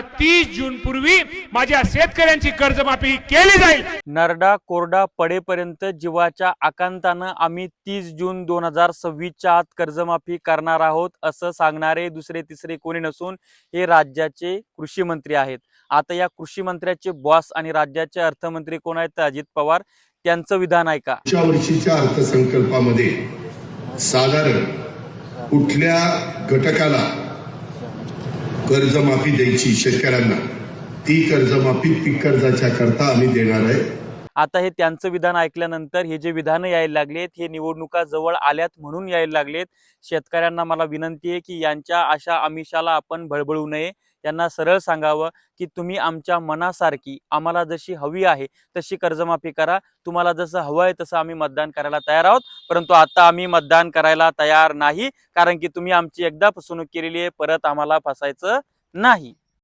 तीस जून पूर्वी माझ्या शेतकऱ्यांची कर्जमाफी केली जाईल. नरडा कोरडा पडेपर्यंत जीवाच्या आकांतानं आम्ही तीस जून दोन हजार सव्वीसच्या आत कर्जमाफी करणार आहोत असं सांगणारे दुसरे तिसरे कोणी नसून हे राज्याचे कृषी मंत्री आहेत. आता या कृषी मंत्र्याचे बॉस आणि राज्याचे अर्थमंत्री कोण आहेत अजित पवार त्यांचं विधान ऐका पुढच्या वर्षीच्या अर्थसंकल्पामध्ये साधारण कुठल्या घटकाला कर्जमाफी द्यायची शेतकऱ्यांना. ती कर्जमाफी पीक कर्जाच्या करता आम्ही देणार आहे. आता हे त्यांचं विधान ऐकल्यानंतर हे जे विधानं यायला लागलेत हे निवडणुका जवळ आल्यात म्हणून यायला लागलेत. शेतकऱ्यांना मला विनंती आहे की यांच्या अशा आमिषाला आपण भळबळू नये. यांना सरळ सांगावं की तुम्ही आमच्या मनासारखी आम्हाला जशी हवी आहे तशी कर्जमाफी करा. तुम्हाला जसं हवं आहे तसं आम्ही मतदान करायला तयार आहोत. परंतु आता आम्ही मतदान करायला तयार नाही कारण की तुम्ही आमची एकदा फसवणूक केलेली आहे परत आम्हाला फसायचं नाही.